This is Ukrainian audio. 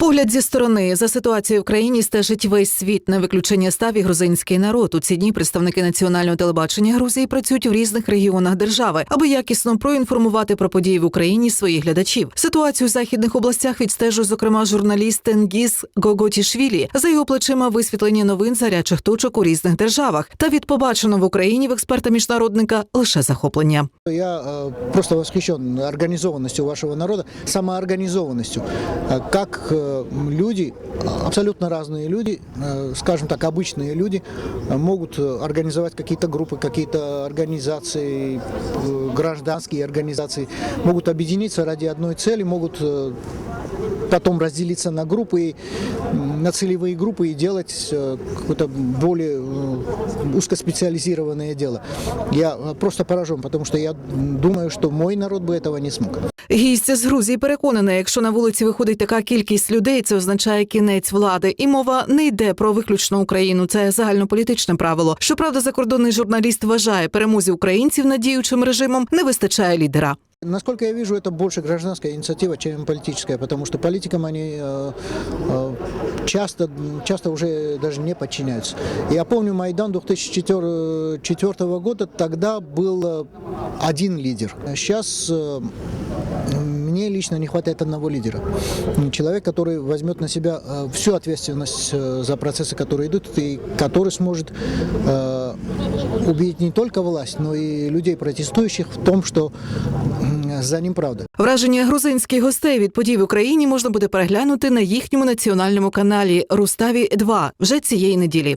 Погляд зі сторони за ситуацією в країні стежить весь світ. На виключення став і грузинський народ. У ці дні представники національного телебачення Грузії працюють в різних регіонах держави, аби якісно проінформувати про події в Україні своїх глядачів. Ситуацію в західних областях відстежує, зокрема, журналіст Тенгіз Гоготішвілі. За його плечима висвітлення новин з гарячих точок у різних державах. Та від побаченого в Україні в експерта міжнародника лише захоплення. Я э, просто восхищен организованностью вашего народа, самоорганизованностью. Э, Как э, люди, абсолютно разные люди, э, скажем так, обычные люди, э, могут э, организовать какие-то группы, какие-то организации, э, гражданские организации, могут объединиться ради одной цели, могут э, потом разделиться на группы, на целевые группы и делать э, какое-то более э, узкоспециализированное дело. Я э, просто поражен, потому что я думаю, что мой народ бы этого не смог. Гість з Грузії переконана, якщо на вулиці виходить така кількість людей, це означає кінець влади. І мова не йде про виключно Україну. Це загальнополітичне правило. Щоправда, закордонний журналіст вважає, перемозі українців над діючим режимом не вистачає лідера. Насколько я вижу, это больше гражданская инициатива, чем политическая, потому что политикам они э, э, часто, часто уже даже не подчиняются. Я помню Майдан 2004 года, тогда был э, один лидер. Сейчас э, мне лично не хватает одного лидера. Человек, который возьмет на себя э, всю ответственность э, за процессы, которые идут, и который сможет э, убедить не только власть, но и людей протестующих в том, что за ним правда. Враження грузинських гостей від подій в Україні можна буде переглянути на їхньому національному каналі Руставі 2 вже цієї неділі.